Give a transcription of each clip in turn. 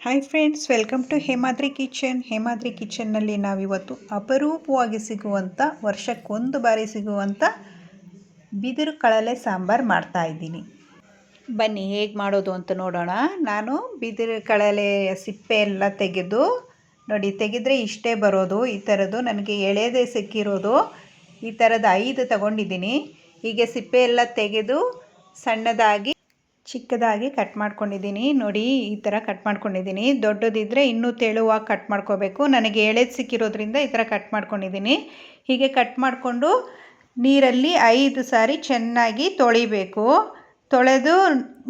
Hi friends welcome to Hemadri kitchen Hemadri ಕಿಚನ್ನಲ್ಲಿ ನಾವಿವತ್ತು ಅಪರೂಪವಾಗಿ ಸಿಗುವಂಥ ವರ್ಷಕ್ಕೊಂದು ಬಾರಿ ಸಿಗುವಂಥ ಬಿದಿರು ಕಳಲೆ ಸಾಂಬಾರು ಮಾಡ್ತಾ ಇದ್ದೀನಿ. ಬನ್ನಿ, ಹೇಗೆ ಮಾಡೋದು ಅಂತ ನೋಡೋಣ. ನಾನು ಬಿದಿರು ಕಳಲೆ ಸಿಪ್ಪೆ ಎಲ್ಲ ತೆಗೆದು, ನೋಡಿ, ತೆಗೆದರೆ ಇಷ್ಟೇ ಬರೋದು, ಈ ಥರದ್ದು. ನನಗೆ ಎಳೆದೇ ಸಿಕ್ಕಿರೋದು. ಈ ಥರದ ಐದು ತಗೊಂಡಿದ್ದೀನಿ. ಹೀಗೆ ಸಿಪ್ಪೆ ಎಲ್ಲ ತೆಗೆದು ಸಣ್ಣದಾಗಿ ಚಿಕ್ಕದಾಗಿ ಕಟ್ ಮಾಡ್ಕೊಂಡಿದ್ದೀನಿ. ನೋಡಿ, ಈ ಥರ ಕಟ್ ಮಾಡ್ಕೊಂಡಿದ್ದೀನಿ. ದೊಡ್ಡದಿದ್ದರೆ ಇನ್ನೂ ತೆಳುವಾಗಿ ಕಟ್ ಮಾಡ್ಕೋಬೇಕು. ನನಗೆ ಎಳೆದು ಸಿಕ್ಕಿರೋದ್ರಿಂದ ಈ ಥರ ಕಟ್ ಮಾಡ್ಕೊಂಡಿದ್ದೀನಿ. ಹೀಗೆ ಕಟ್ ಮಾಡಿಕೊಂಡು ನೀರಲ್ಲಿ ಐದು ಸಾರಿ ಚೆನ್ನಾಗಿ ತೊಳಿಬೇಕು. ತೊಳೆದು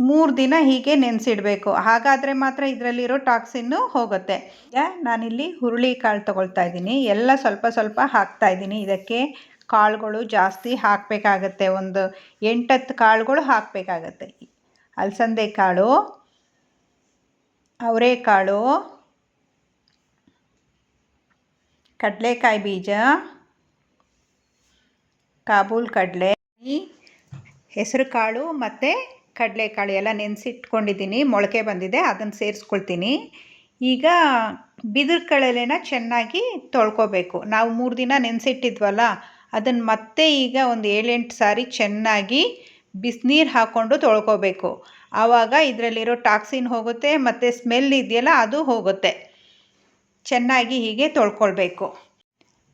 ಮೂರು ದಿನ ಹೀಗೆ ನೆನೆಸಿಡಬೇಕು. ಹಾಗಾದರೆ ಮಾತ್ರ ಇದರಲ್ಲಿರೋ ಟಾಕ್ಸಿನ್ನು ಹೋಗುತ್ತೆ. ಈಗ ನಾನಿಲ್ಲಿ ಹುರುಳಿ ಕಾಳು ತೊಗೊಳ್ತಾ ಇದ್ದೀನಿ. ಎಲ್ಲ ಸ್ವಲ್ಪ ಸ್ವಲ್ಪ ಹಾಕ್ತಾ ಇದ್ದೀನಿ. ಇದಕ್ಕೆ ಕಾಳುಗಳು ಜಾಸ್ತಿ ಹಾಕಬೇಕಾಗತ್ತೆ. ಒಂದು ಎಂಟತ್ತು ಕಾಳುಗಳು ಹಾಕಬೇಕಾಗತ್ತೆ. ಅಲಸಂದೆ ಕಾಳು, ಅವರೆಕಾಳು, ಕಡಲೆಕಾಯಿ ಬೀಜ, ಕಾಬೂಲ್ ಕಡಲೆ, ಹೆಸರು ಕಾಳು ಮತ್ತು ಕಡಲೆಕಾಳು ಎಲ್ಲ ನೆನೆಸಿಟ್ಕೊಂಡಿದ್ದೀನಿ. ಮೊಳಕೆ ಬಂದಿದೆ, ಅದನ್ನು ಸೇರಿಸ್ಕೊಳ್ತೀನಿ. ಈಗ ಬಿದಿರು ಕಳಲೆನ ಚೆನ್ನಾಗಿ ತೊಳ್ಕೊಬೇಕು. ನಾವು ಮೂರು ದಿನ ನೆನೆಸಿಟ್ಟಿದ್ವಲ್ಲ, ಅದನ್ನು ಮತ್ತೆ ಈಗ ಒಂದು ಏಳೆಂಟು ಸಾರಿ ಚೆನ್ನಾಗಿ ಬಿಸಿನೀರು ಹಾಕ್ಕೊಂಡು ತೊಳ್ಕೊಬೇಕು. ಆವಾಗ ಇದರಲ್ಲಿರೋ ಟಾಕ್ಸಿನ್ ಹೋಗುತ್ತೆ, ಮತ್ತು ಸ್ಮೆಲ್ ಇದೆಯಲ್ಲ, ಅದು ಹೋಗುತ್ತೆ. ಚೆನ್ನಾಗಿ ಹೀಗೆ ತೊಳ್ಕೊಳ್ಬೇಕು.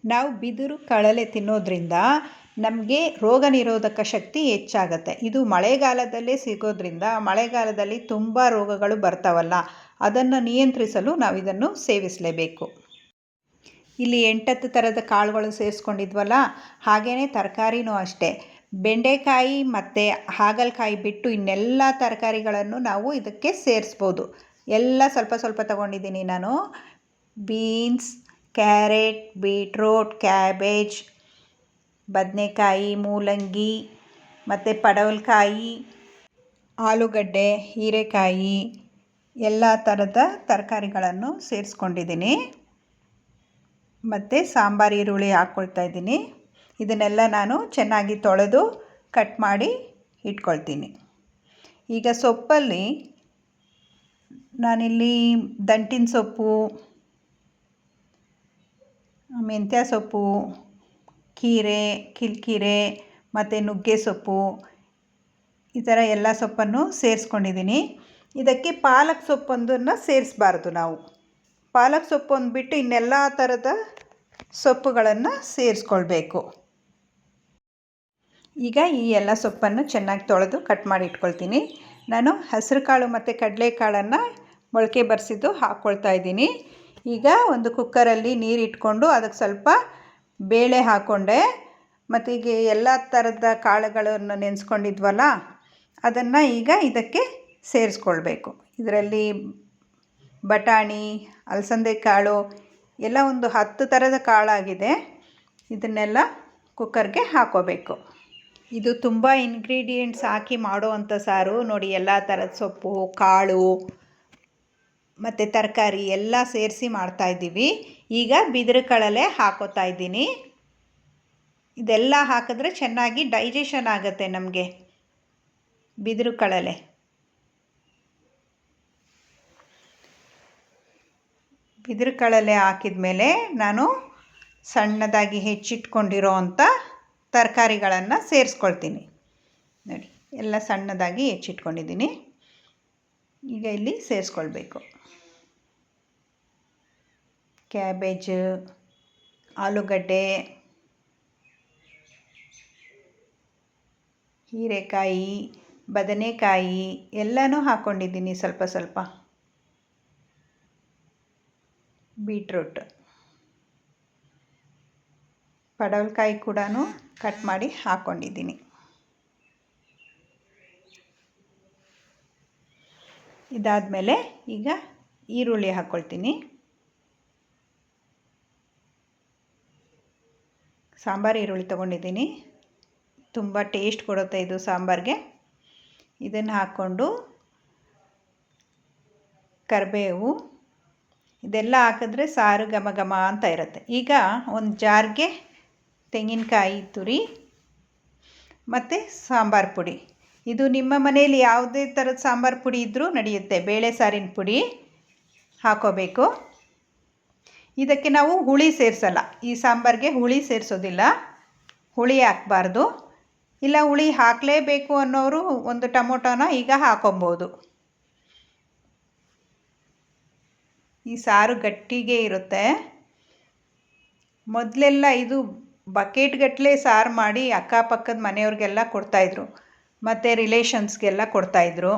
ನಾವು ಬಿದಿರು ಕಳಲೆ ತಿನ್ನೋದ್ರಿಂದ ನಮಗೆ ರೋಗ ನಿರೋಧಕ ಶಕ್ತಿ ಹೆಚ್ಚಾಗತ್ತೆ. ಇದು ಮಳೆಗಾಲದಲ್ಲೇ ಸಿಗೋದ್ರಿಂದ ಮಳೆಗಾಲದಲ್ಲಿ ತುಂಬ ರೋಗಗಳು ಬರ್ತಾವಲ್ಲ, ಅದನ್ನು ನಿಯಂತ್ರಿಸಲು ನಾವು ಇದನ್ನು ಸೇವಿಸಲೇಬೇಕು. ಇಲ್ಲಿ ಎಂಟತ್ತು ಥರದ ಕಾಳುಗಳು ಸೇರಿಸ್ಕೊಂಡಿದ್ವಲ್ಲ ಹಾಗೆಯೇ ತರಕಾರಿನೂ ಅಷ್ಟೇ. ಬೆಂಡೆಕಾಯಿ ಮತ್ತು ಹಾಗಲಕಾಯಿ ಬಿಟ್ಟು ಇನ್ನೆಲ್ಲ ತರಕಾರಿಗಳನ್ನು ನಾವು ಇದಕ್ಕೆ ಸೇರಿಸ್ಬೋದು. ಎಲ್ಲ ಸ್ವಲ್ಪ ಸ್ವಲ್ಪ ತಗೊಂಡಿದ್ದೀನಿ ನಾನು. ಬೀನ್ಸ್, ಕ್ಯಾರೆಟ್, ಬೀಟ್ರೋಟ್, ಕ್ಯಾಬೇಜ್, ಬದನೆಕಾಯಿ, ಮೂಲಂಗಿ ಮತ್ತು ಪಡವಲಕಾಯಿ, ಆಲೂಗಡ್ಡೆ, ಹೀರೆಕಾಯಿ ಎಲ್ಲ ಥರದ ತರಕಾರಿಗಳನ್ನು ಸೇರಿಸ್ಕೊಂಡಿದ್ದೀನಿ. ಮತ್ತು ಸಾಂಬಾರು, ಈರುಳ್ಳಿ ಹಾಕ್ಕೊಳ್ತಾ ಇದ್ದೀನಿ. ಇದನ್ನೆಲ್ಲ ನಾನು ಚೆನ್ನಾಗಿ ತೊಳೆದು ಕಟ್ ಮಾಡಿ ಇಟ್ಕೊಳ್ತೀನಿ. ಈಗ ಸೊಪ್ಪಲ್ಲಿ ನಾನಿಲ್ಲಿ ದಂಟಿನ ಸೊಪ್ಪು, ಮೆಂತ್ಯ ಸೊಪ್ಪು, ಕೀರೆ, ಕಿಲ್ಕೀರೆ ಮತ್ತು ನುಗ್ಗೆ ಸೊಪ್ಪು ಈ ಥರ ಎಲ್ಲ ಸೊಪ್ಪನ್ನು ಸೇರಿಸ್ಕೊಂಡಿದ್ದೀನಿ. ಇದಕ್ಕೆ ಪಾಲಕ್ ಸೊಪ್ಪೊಂದನ್ನು ಸೇರಿಸ್ಬಾರ್ದು ನಾವು. ಪಾಲಕ್ ಸೊಪ್ಪು ಬಿಟ್ಟು ಇನ್ನೆಲ್ಲ ಥರದ ಸೊಪ್ಪುಗಳನ್ನು ಸೇರಿಸ್ಕೊಳ್ಬೇಕು. ಈಗ ಈ ಎಲ್ಲ ಸೊಪ್ಪನ್ನು ಚೆನ್ನಾಗಿ ತೊಳೆದು ಕಟ್ ಮಾಡಿ ಇಟ್ಕೊಳ್ತೀನಿ. ನಾನು ಹಸಿರು ಕಾಳು ಮತ್ತು ಕಡಲೆಕಾಳನ್ನು ಮೊಳಕೆ ಬರೆಸಿದ್ದು ಹಾಕ್ಕೊಳ್ತಾ ಇದ್ದೀನಿ. ಈಗ ಒಂದು ಕುಕ್ಕರಲ್ಲಿ ನೀರು ಇಟ್ಕೊಂಡು ಅದಕ್ಕೆ ಸ್ವಲ್ಪ ಬೇಳೆ ಹಾಕ್ಕೊಂಡೆ. ಮತ್ತು ಈಗ ಎಲ್ಲ ಥರದ ಕಾಳುಗಳನ್ನು ನೆನೆಸ್ಕೊಂಡಿದ್ವಲ್ಲ, ಅದನ್ನು ಈಗ ಇದಕ್ಕೆ ಸೇರಿಸ್ಕೊಳ್ಬೇಕು. ಇದರಲ್ಲಿ ಬಟಾಣಿ, ಅಲಸಂದೆ ಕಾಳು, ಎಲ್ಲ ಒಂದು ಹತ್ತು ಥರದ ಕಾಳಾಗಿದೆ. ಇದನ್ನೆಲ್ಲ ಕುಕ್ಕರ್ಗೆ ಹಾಕೋಬೇಕು ಇದು ತುಂಬ ಇಂಗ್ರೀಡಿಯೆಂಟ್ಸ್ ಹಾಕಿ ಮಾಡುವಂಥ ಸಾರು. ನೋಡಿ, ಎಲ್ಲ ಥರದ ಸೊಪ್ಪು, ಕಾಳು, ಮತ್ತು ತರಕಾರಿ ಎಲ್ಲ ಸೇರಿಸಿ ಮಾಡ್ತಾಯಿದ್ದೀವಿ ಈಗ ಬಿದಿರು ಕಳಲೆ ಹಾಕೋತಾ ಇದ್ದೀನಿ. ಇದೆಲ್ಲ ಹಾಕಿದ್ರೆ ಚೆನ್ನಾಗಿ ಡೈಜೆಷನ್ ಆಗುತ್ತೆ ನಮಗೆ. ಬಿದಿರು ಕಳಲೆ ಬಿದಿರು ಕಳಲೆ ಹಾಕಿದ ಮೇಲೆ ನಾನು ಸಣ್ಣದಾಗಿ ಹೆಚ್ಚಿಟ್ಕೊಂಡಿರೋ ಅಂಥ ತರಕಾರಿಗಳನ್ನು ಸೇರಿಸ್ಕೊಳ್ತೀನಿ. ನೋಡಿ, ಎಲ್ಲ ಸಣ್ಣದಾಗಿ ಹೆಚ್ಚಿಟ್ಕೊಂಡಿದ್ದೀನಿ. ಈಗ ಇಲ್ಲಿ ಸೇರಿಸ್ಕೊಳ್ಬೇಕು. ಕ್ಯಾಬೇಜ್, ಆಲೂಗಡ್ಡೆ, ಹೀರೆಕಾಯಿ, ಬದನೆಕಾಯಿ ಎಲ್ಲನೂ ಹಾಕ್ಕೊಂಡಿದ್ದೀನಿ ಸ್ವಲ್ಪ ಸ್ವಲ್ಪ. ಬೀಟ್ರೂಟ್. ಪಡವಲಕಾಯಿ ಕೂಡ ಕಟ್ ಮಾಡಿ ಹಾಕ್ಕೊಂಡಿದ್ದೀನಿ ಇದಾದಮೇಲೆ ಈಗ ಈರುಳ್ಳಿ ಹಾಕ್ಕೊಳ್ತೀನಿ ಸಾಂಬಾರು ಈರುಳ್ಳಿ ತೊಗೊಂಡಿದ್ದೀನಿ. ತುಂಬ ಟೇಸ್ಟ್ ಕೊಡುತ್ತೆ ಇದು ಸಾಂಬಾರಿಗೆ. ಇದನ್ನು ಹಾಕ್ಕೊಂಡು ಕರಿಬೇವು, ಇದೆಲ್ಲ ಹಾಕಿದ್ರೆ ಸಾರು ಘಮ ಘಮ ಅಂತ ಇರುತ್ತೆ. ಈಗ ಒಂದು ಜಾರ್ಗೆ ತೆಂಗಿನಕಾಯಿ ತುರಿ ಮತ್ತು ಸಾಂಬಾರು ಪುಡಿ. ಇದು ನಿಮ್ಮ ಮನೆಯಲ್ಲಿ ಯಾವುದೇ ಥರದ ಸಾಂಬಾರು ಪುಡಿ ಇದ್ದರೂ ನಡೆಯುತ್ತೆ. ಬೇಳೆ ಸಾರಿನ ಪುಡಿ ಹಾಕೋಬೇಕು. ಇದಕ್ಕೆ ನಾವು ಹುಳಿ ಸೇರಿಸಲ್ಲ. ಈ ಸಾಂಬಾರಿಗೆ ಹುಳಿ ಸೇರಿಸೋದಿಲ್ಲ. ಹುಳಿ ಹಾಕಬಾರ್ದು. ಇಲ್ಲ, ಹುಳಿ ಹಾಕಲೇಬೇಕು ಅನ್ನೋರು ಒಂದು ಟೊಮೊಟೊನ ಈಗ ಹಾಕೊಬೋದು. ಈ ಸಾರು ಗಟ್ಟಿಗೆ ಇರುತ್ತೆ. ಮೊದಲೆಲ್ಲ ಇದು ಬಕೆಟ್ಗಟ್ಟಲೆ ಸಾರು ಮಾಡಿ ಅಕ್ಕಪಕ್ಕದ ಮನೆಯವ್ರಿಗೆಲ್ಲ ಕೊಡ್ತಾಯಿದ್ರು. ಮತ್ತು ರಿಲೇಷನ್ಸ್ಗೆಲ್ಲ ಕೊಡ್ತಾಯಿದ್ರು.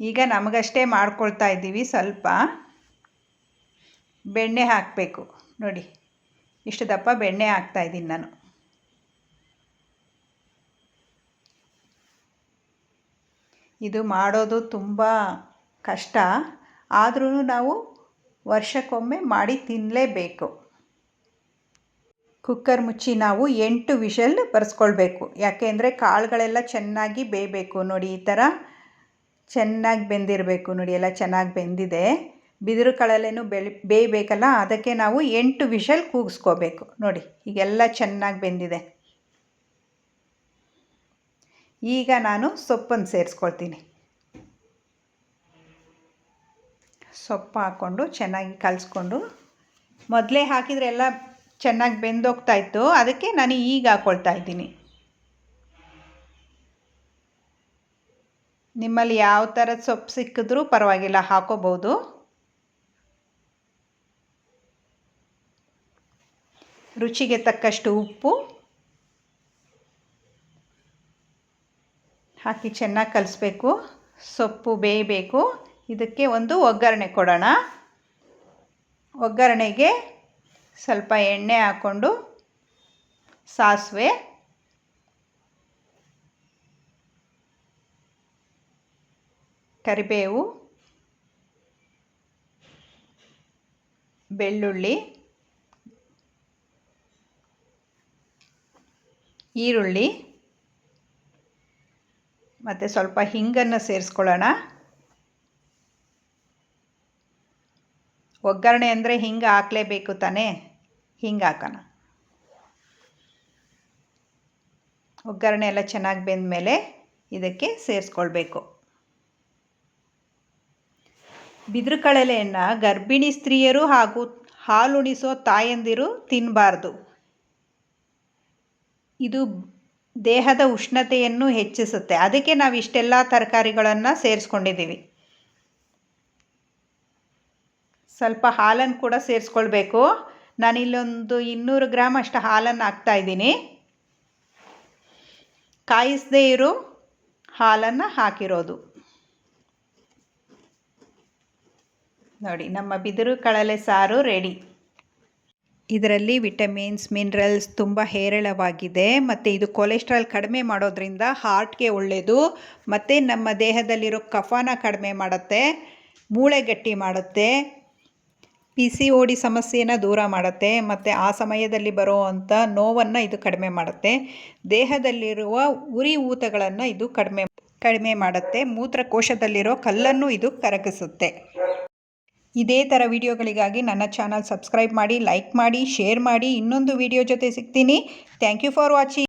ಈಗ ನಮಗಷ್ಟೇ ಮಾಡ್ಕೊಳ್ತಾ ಇದ್ದೀವಿ ಸ್ವಲ್ಪ. ಬೆಣ್ಣೆ ಹಾಕಬೇಕು. ನೋಡಿ, ಇಷ್ಟು ದಪ್ಪ ಬೆಣ್ಣೆ ಹಾಕ್ತಾಯಿದ್ದೀನಿ ನಾನು. ಇದು ಮಾಡೋದು ತುಂಬ ಕಷ್ಟ. ಆದ್ರೂ ನಾವು ವರ್ಷಕ್ಕೊಮ್ಮೆ ಮಾಡಿ ತಿನ್ನಲೇಬೇಕು ಕುಕ್ಕರ್ ಮುಚ್ಚಿ ನಾವು ಎಂಟು ವಿಷಲ್ ಬರೆಸ್ಕೊಳ್ಬೇಕು. ಯಾಕೆಂದರೆ ಕಾಳುಗಳೆಲ್ಲ ಚೆನ್ನಾಗಿ ಬೇಯಬೇಕು ನೋಡಿ, ಈ ಥರ ಚೆನ್ನಾಗಿ ಬೆಂದಿರಬೇಕು ನೋಡಿ, ಎಲ್ಲ ಚೆನ್ನಾಗಿ ಬೆಂದಿದೆ. ಬಿದಿರು ಕಾಳಲ್ಲೇನು ಬೆಳಿ, ಬೇಯಬೇಕಲ್ಲ, ಅದಕ್ಕೆ ನಾವು ಎಂಟು ವಿಷಲ್ ಕೂಗಿಸ್ಕೋಬೇಕು ನೋಡಿ, ಈಗೆಲ್ಲ ಚೆನ್ನಾಗಿ ಬೆಂದಿದೆ. ಈಗ ನಾನು ಸೊಪ್ಪನ್ನು ಸೇರಿಸ್ಕೊಳ್ತೀನಿ. ಸೊಪ್ಪು ಹಾಕ್ಕೊಂಡು ಚೆನ್ನಾಗಿ ಕಲಿಸ್ಕೊಂಡು, ಮೊದಲೇ ಹಾಕಿದರೆ ಎಲ್ಲ ಚೆನ್ನಾಗಿ ಬೆಂದೋಗ್ತಾ ಇತ್ತು. ಅದಕ್ಕೆ ನಾನು ಈಗ ಹಾಕ್ಕೊಳ್ತಾ ಇದ್ದೀನಿ. ನಿಮ್ಮಲ್ಲಿ ಯಾವ ಥರದ ಸೊಪ್ಪು ಸಿಕ್ಕಿದ್ರೂ ಪರವಾಗಿಲ್ಲ, ಹಾಕೋಬೋದು. ರುಚಿಗೆ ತಕ್ಕಷ್ಟು ಉಪ್ಪು. ಹಾಕಿ ಚೆನ್ನಾಗಿ ಕಲಿಸ್ಬೇಕು. ಸೊಪ್ಪು ಬೇಯಬೇಕು. ಇದಕ್ಕೆ ಒಂದು ಒಗ್ಗರಣೆ ಕೊಡೋಣ. ಒಗ್ಗರಣೆಗೆ ಸ್ವಲ್ಪ ಎಣ್ಣೆ ಹಾಕ್ಕೊಂಡು ಸಾಸಿವೆ. ಕರಿಬೇವು. ಬೆಳ್ಳುಳ್ಳಿ. ಈರುಳ್ಳಿ. ಮತ್ತು ಸ್ವಲ್ಪ ಹಿಂಗನ್ನು ಸೇರಿಸ್ಕೊಳ್ಳೋಣ. ಒಗ್ಗರಣೆ ಅಂದರೆ ಹಿಂಗೆ ಹಾಕಲೇಬೇಕು ತಾನೇ? ಹಿಂಗೆ ಹಾಕೋಣ ಒಗ್ಗರಣೆ ಎಲ್ಲ ಚೆನ್ನಾಗಿ ಬೆಂದ ಮೇಲೆ ಇದಕ್ಕೆ ಸೇರಿಸ್ಕೊಳ್ಬೇಕು. ಬಿದಿರು ಕಡಲೆಯನ್ನು ಗರ್ಭಿಣಿ ಸ್ತ್ರೀಯರು ಹಾಗೂ ಹಾಲುಣಿಸೋ ತಾಯಂದಿರು ತಿನ್ನಬಾರ್ದು ಇದು ದೇಹದ ಉಷ್ಣತೆಯನ್ನು ಹೆಚ್ಚಿಸುತ್ತೆ. ಅದಕ್ಕೆ ನಾವು ಇಷ್ಟೆಲ್ಲ ತರಕಾರಿಗಳನ್ನು ಸೇರಿಸ್ಕೊಂಡಿದ್ದೀವಿ ಸ್ವಲ್ಪ ಹಾಲನ್ನು ಕೂಡ ಸೇರಿಸ್ಕೊಳ್ಬೇಕು. ನಾನಿಲ್ಲೊಂದು ಇನ್ನೂರು ಗ್ರಾಮ್ ಅಷ್ಟು ಹಾಲನ್ನು ಹಾಕ್ತಾಯಿದ್ದೀನಿ ಕಾಯಿಸದೇ ಇರೋ ಹಾಲನ್ನು ಹಾಕಿರೋದು. ನೋಡಿ, ನಮ್ಮ ಬಿದಿರು ಕಳಲೆ ಸಾರು ರೆಡಿ. ಇದರಲ್ಲಿ ವಿಟಮಿನ್ಸ್, ಮಿನರಲ್ಸ್ ತುಂಬ ಹೇರಳವಾಗಿದೆ. ಮತ್ತು ಇದು ಕೊಲೆಸ್ಟ್ರಾಲ್ ಕಡಿಮೆ ಮಾಡೋದ್ರಿಂದ ಹಾರ್ಟ್ಗೆ ಒಳ್ಳೆಯದು ಮತ್ತು ನಮ್ಮ ದೇಹದಲ್ಲಿರೋ ಕಫಾನ ಕಡಿಮೆ ಮಾಡುತ್ತೆ ಮೂಳೆ ಗಟ್ಟಿ ಮಾಡುತ್ತೆ. ಪಿ ಸಿ ಓ ಡಿ ಸಮಸ್ಯೆನ ದೂರ ಮಾಡುತ್ತೆ, ಮತ್ತು ಆ ಸಮಯದಲ್ಲಿ ಬರುವಂಥ ನೋವನ್ನು ಇದು ಕಡಿಮೆ ಮಾಡುತ್ತೆ. ದೇಹದಲ್ಲಿರುವ ಉರಿ ಊತಗಳನ್ನು ಇದು ಕಡಿಮೆ ಕಡಿಮೆ ಮಾಡುತ್ತೆ. ಮೂತ್ರಕೋಶದಲ್ಲಿರೋ ಕಲ್ಲನ್ನು ಇದು ಕರಗಿಸುತ್ತೆ. ಇದೇ ಥರ ವಿಡಿಯೋಗಳಿಗಾಗಿ ನನ್ನ ಚಾನಲ್ ಸಬ್ಸ್ಕ್ರೈಬ್ ಮಾಡಿ, ಲೈಕ್ ಮಾಡಿ, ಶೇರ್ ಮಾಡಿ. ಇನ್ನೊಂದು ವಿಡಿಯೋ ಜೊತೆ ಸಿಗ್ತೀನಿ. Thank you for watching.